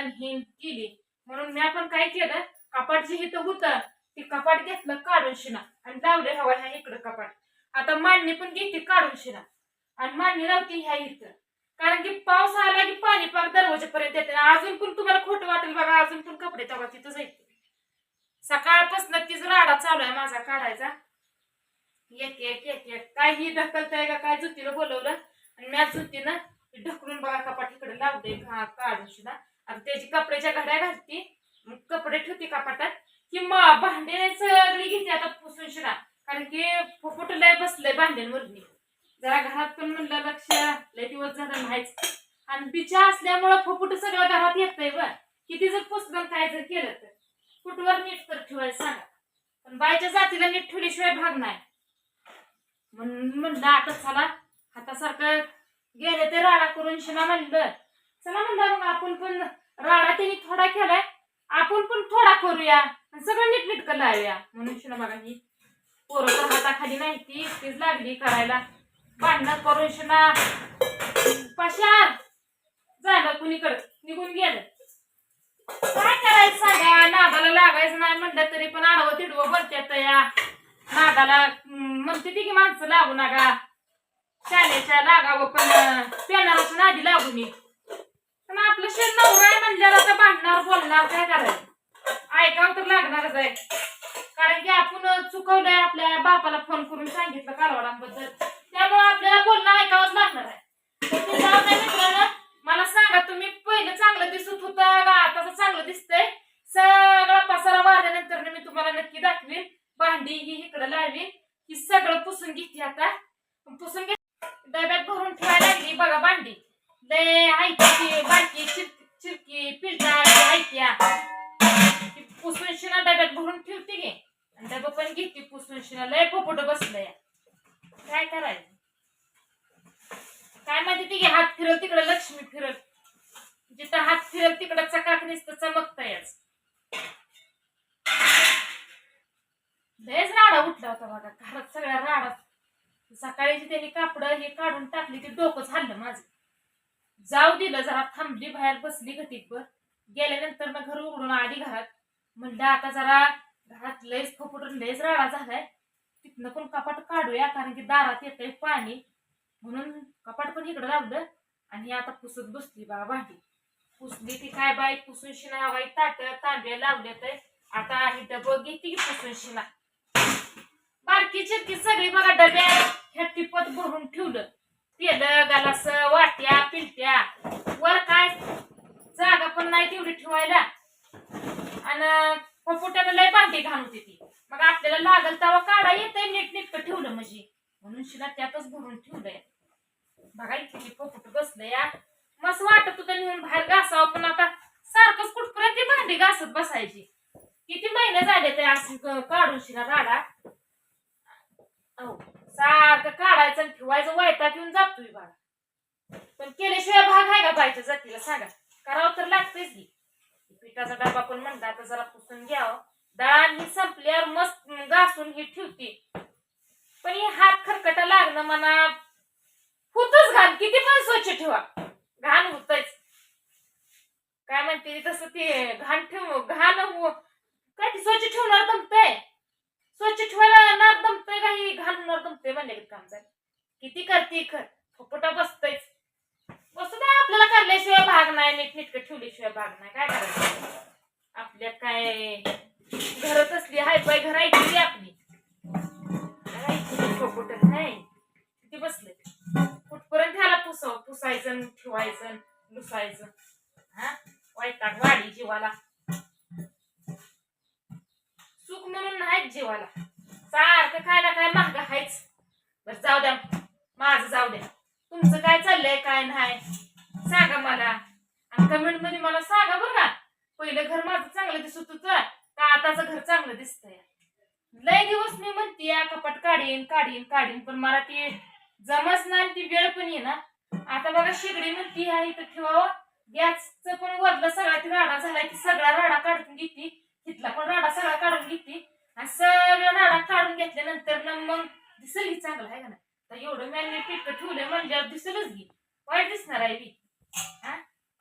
आणि हे केली. म्हणून मी आपण काय केलं? कपाट जे इथं होतं ते कपाट घेतलं काढून शिना. आणि लावले हवा ह्या इकडं कपाट. आता मांडणी पण घेते काढून शिना. आणि मांडणी लावते ह्या इथं. कारण की पाऊस आला की पाणी पाक दरवाजेपर्यंत येते. अजून पण तुम्हाला खोटं वाटेल बघा अजून पण कपडे तेव्हा तिथं जायचे सकाळपासून तीच राडा चालू आहे माझा काढायचा. एक एक एक एक. काय ही ढकलताय का काय? जुतीला बोलवलं. आणि मी आज जुतीनं ढकलून बघा कपाट इकडे लावते घा काढून सुद्धा आणि त्याची कपड्याच्या घड्या घालते. मग कपडे ठेवते कपाटात कि मग भांडे सगळी घेते आता पुसून शिरा. कारण की फुफुट लय बसलंय भांड्यांवरनी जरा घरात पण म्हणलं लक्ष लय दिवस झालं नाहीच. आणि बिचा असल्यामुळं फुफुट सगळं घरात येतंय बर किती जर पुसलं काय जर केलं तर. फुटवर नीट तर ठेवायचं सांगा. पण बायच्या जातीला नीट ठेवल्याशिवाय भाग नाही. म्हणून म्हणलं आता चला हातासारखं गेले ते राडा करून शिना म्हणलं. चला म्हणलं मग आपण पण राडा त्यांनी थोडा केलाय. आपण पण थोडा करूया. आणि सगळं नीटनीटकं लावूया म्हणून शिना बघा ही पोरं तर हाताखाली नाही ती तीच लागली करायला. भांडणं करून शिना. पशार झालं कुणीकडं? निघून गेलं. काय करायचं सांगा? नादाला लागायचं नाही म्हणलं तरी पण आडवं तिडवं बरत्यात या नादाला म्हणते ती की माणसं लागू नका. शाळेच्या लागावं पण पेनाराच्या आधी लागू नये आपलं शेण नवरा आहे म्हणल्यावर आता भांडणार बोलणार काय करायचं? ऐकावं तर लागणारच आहे. कारण की आपण चुकवलंय आपल्या बापाला फोन करून सांगितलं कालवाडांबद्दल. त्यामुळे आपल्याला बोलणं ऐकावंच लागणार आहे. मित्रांनो. मला सांगा तुम्ही पहिलं चांगलं दिसत होतं आता चांगलं दिसतंय? सगळा पसारा वाढल्यानंतर मी तुम्हाला नक्की दाखवीन. भांडी ही इकडं लावीन. ही सगळं पुसून घेते आता. पुसून घे डब्यात भरून ठेवायला लागली. बघा भांडी. लय हायची बाकी चिर- चिरकी पिलटा हायत्या ती पुसून शिना डब्यात भरून ठेवते गे आणि डबा पण घेते पुसून शिना. लय पोपट बसलंय. काय करायचं? काय माहिती ती हात फिरव तिकडे लक्ष्मी फिरत जिथं हात फिरल तिकडं चकाक नुसतं चमकतायच. लयच राडा उठला होता बघा घरात सगळ्या राडा. सकाळी त्यांनी कापड हे काढून टाकली ते डोकं झालं माझं. जाऊ दिलं जरा थांबली बाहेर बसली घटीकभर गेल्यानंतर मग घर उघडून आली घरात. म्हणलं आता जरा घरात लयच फुफुटून लयच राडा झालाय. तिथनं पण कपाट काढूया कारण की दारात येतंय पाणी. म्हणून कपाट पण इकडं लावलं आणि आता पुसत बसली बा भांडी. पुसली ती काय बाई पुसून शिना बाई ताट तांब्या लावले तर आता ही डबं घेते की पुसून शिना. बारकी चिरकी सगळी बघा डब्या ह्या टिपत भरून ठेवलं. पेलं गालास वाट्या पिलट्या. वर काय? जागा पण नाही तेवढी ठेवायला. आणि पपोट्याला लय भांडी घाण होती ती. मग आपल्याला लागल तेव्हा काढा येतंय नीट नीटकं ठेवलं म्हणजे. म्हणून शिला त्यातच भरून ठेवलंय. बघा किती पोपट बसलं या. मस्त वाटत होतं नेऊन बाहेर घासावं पण आता सारखंच कुठपर्यंत ती भांडी घासत बसायची? किती महिने झाले ते असं काढून शिला राडा? हो सारखं काढायचं आणि ठेवायचं वैताग घेऊन जातोय बाळा. पण केल्याशिवाय भाग आहे का बायच्या जातीला? सांगा. करावं तर लागतेच की. पिठाचा डबा पण म्हणता आता जरा पुसून घ्यावं. डाळ ही संपल्यावर मस्त घासून ही ठेवते. पण हे हात खरकटा लागणं म्हणा होतच घाण. किती पण स्वच्छ ठेवा. घाण होतच काय म्हणते तसं ते घाण ठेव घाण हो- काय ते स्वच्छ ठेवणार दमतंय स्वच्छ ठेवायला ना दमतंय का ही घाण होणार दमतंय म्हणले किती करते खर? फुपटा बसतय. बसू दे आपल्याला करल्याशिवाय भाग नाही नीट ठेवल्याशिवाय भाग नाही. काय करायचं? आपल्या काय घरात असली हाय पाय घर ऐकली आपली. फुकट नाही किती बसले? कुठपर्यंत ह्याला पुसाव? पुसायचं ठेवायचं लुसायचं. हा? वैताग वाढी जीवाला. सुख म्हणून नाहीच जीवाला. सारखं काय ना काय महाग आहेच तर जाऊ द्या. माझं जाऊ द्या. तुमचं काय चाललंय काय नाही? सांगा मला. आणि कमेंटमध्ये मला सांगा बरं का. पहिलं घर माझं चांगलं दिसत होतं का आताचं घर चांगलं दिसतंय? लय दिवस मी म्हणते या कपाट काढीन काढीन काढीन पण मला ती जमच नाही ती वेळ पण ये ना. आता बघा शेगडी म्हणती ह्या इथं ठेवावं. गॅसचं पण वरला सगळा ती राडा झालाय ती सगळा राडा काढून घेते. तिथला पण राडा सगळा काढून घेते. आणि सगळं राडा काढून घेतल्यानंतर ना मग दिसेल ही चांगलं आहे का नाही? तर एवढं मॅग्नेट पिटकं ठेवलं म्हणल्यावर दिसेलच घे वाईट दिसणार आहे मी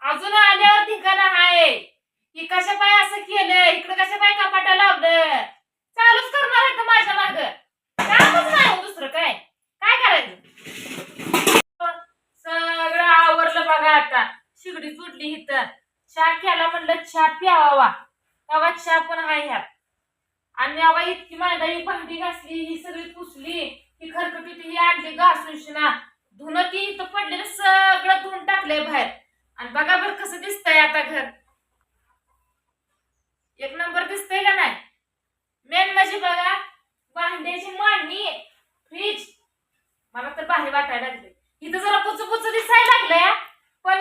अजून आल्यावर ठिकाण आहे. की कशा पाय असं केलं इकडं कशा पाय कपाटा लावलं? चालूच करणार आहे का माझ्या माग. कामच नाही हो दुसरं काय? काय करायचं? सगळं आवरलं बघा आता. शिगडी फुटली इथं. चहा केला म्हणलं चहा प्यावा. तेव्हा चहा पण आहे ह्यात. आणि अवा इतकी मैदानी भांडी घासली ही सगळी पुसली ही खरकटी ही आणली घासून शिना धुणं ती इथं पडलेलं सगळं धुवून टाकलंय बाहेर. आणि बघा बरं कसं दिसतंय आता घर. एक नंबर दिसतंय का नाही? मेन म्हणजे बघा भांड्याची मांडणी फ्रीज मला तर बाहेर वाटायला लागले इथं जरा पुच पुच दिसायला लागलंय पण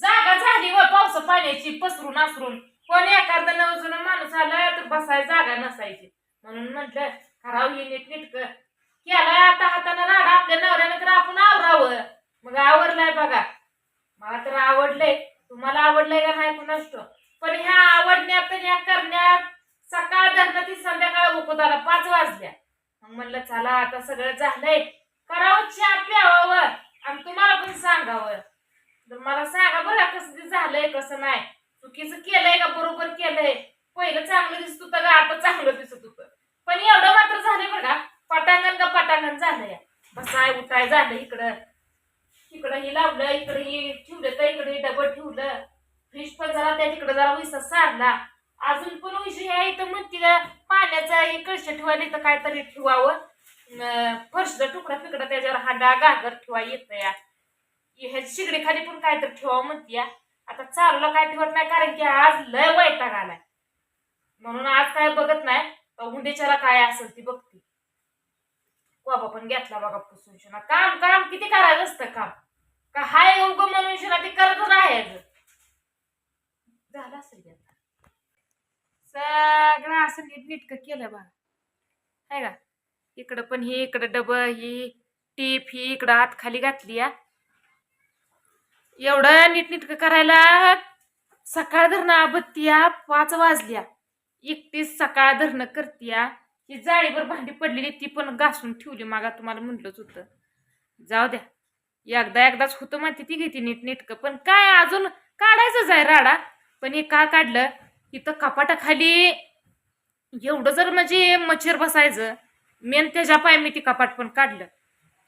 जागा झाली व पावसा पाण्याची पसरून आसरून. कोण एखादा नवजून माणूस आला तर बसायला जागा नसायची. म्हणून म्हटलं करावं हे नीट नीटक. केलाय आता हाताने राडा आपल्या नवऱ्यानं तर आपण आवरावं. मग आवरलाय बघा. मला तर आवडलंय. तुम्हाला आवडलंय का नाही कुणाच पण ह्या आवडण्यात आणि ह्या करण्यात सकाळ धरणं ती संध्याकाळ उकताला पाच वाजल्या. मग म्हणलं चला आता सगळं झालंय. करावं चहा प्यावावं आणि तुम्हाला पण सांगावं. तर मला सांगा बरं कसं ते झालंय कसं नाही. चुकीचं केलंय का? बरोबर केलंय. पहिलं चांगलं दिसत होतं का? आता चांगलं दिसत होतं. पण एवढं मात्र झालंय बघा पटांगण का पटांगण झालंय? बसाय उठाय झालं इकडं. इकडं हे लावलं इकडं हे ठेवलं तर इकडे डबल ठेवलं. फ्रीज पण जरा त्या तिकडं जरा विसा सारला. अजून पण विषय आहे इथं म्हणते का पाण्याचा हे कळश ठेवायला काय काहीतरी ठेवावं. अं, फरशीचा तुकडा फिकडा त्याच्यावर हाडा गागर ठेवा येत या ह्या शिगडी खाली पण काहीतरी ठेवावं म्हणते या. आता चाललं काय ठेवत नाही कारण की आज लय वैताग आलाय. म्हणून आज काय बघत नाही तर काय असेल ती बघते. बाबा पण घेतला बघा पुसून शिना. काम काम किती करायचं असतं काम? का हाय उग म्हणून शिना ते करत राहायचं. झालं असेल की सगळं असं नीट नीटकं केलं बघा. आहे का? इकडं पण ही इकडं डबं ही टीप ही इकडं आत खाली घातली या एवढं नीटनीटकं करायला सकाळ धरणं आबत्त्या पाच वाजल्या. एकटीच सकाळ धरणं करतिया. ही जाळीवर भांडी पडलेली ती पण घासून ठेवली मागा तुम्हाला म्हटलंच होतं. जाऊ द्या. एकदा एकदाच होतं माहिती ती घेते नीटनीटकं. पण काय अजून काढायचंच आहे राडा. पण हे का काढलं इथं कपाटाखाली एवढं जर म्हणजे मच्छर बसायचं मेन त्याच्या पाय मी ती कपाट पण काढलं.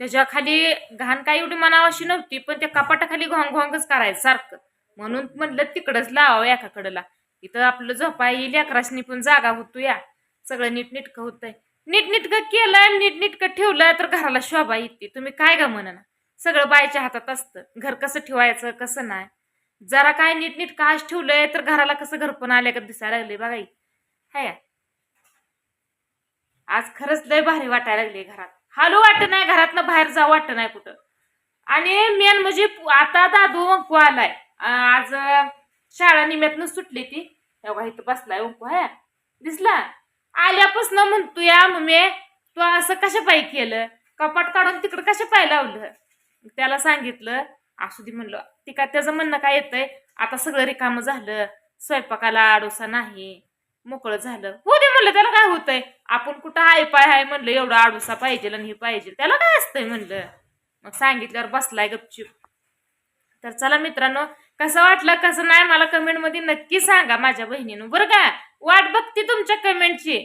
त्याच्याखाली घाण काय एवढी मनावाशी नव्हती पण त्या कपाटाखाली घोंग घोंगच करायचं सारखं. म्हणून म्हणलं तिकडंच लावावं एकाकडला. इथं आपलं झोपा येईल अकराशनी पण जागा होतो या. सगळं नीटनीटकं होतंय. नीटनीटकं केलं नीटनीटकं ठेवलं तर घराला शोभा येते. तुम्ही काय गा म्हणा सगळं बायच्या हातात असतं. घर कसं ठेवायचं कसं नाही? जरा काय नीटनीट आज ठेवलंय तर घराला कसं घरपण आल्या का दिसायला लागले बघाई हाय आज खरंच लय भारी वाटायला लागले घरात. हालू वाटत नाही घरातनं बाहेर जाऊ वाटत नाही कुठं. आणि मेन म्हणजे पु- आता दादू अंकू आलाय. आज शाळा निम्यातनं सुटली ती. तेव्हा इथं बसलाय अंकू हाय दिसला? आल्यापासून म्हणतो या मम्मी तू असं कशा पायी केलं? कपाट काढून तिकडं कशा पाय लावलं? त्याला सांगितलं असू दे म्हणलं. ती का त्याचं म्हणणं काय येतंय? आता सगळं रिकामं झालं. स्वयंपाकाला आडोसा नाही. मोकळं झालं. हो दे म्हणलं त्याला काय होतंय? आपण कुठं हाय पाय हाय म्हणलं एवढा आडूसा पाहिजे आणि हे पाहिजे त्याला काय असतंय म्हणलं? मग सांगितल्यावर बसलाय गपचूप. तर चला मित्रांनो कसं वाटलं कसं नाही मला कमेंटमध्ये नक्की सांगा माझ्या बहिणीनं. बरं का? वाट बघते तुमच्या कमेंटची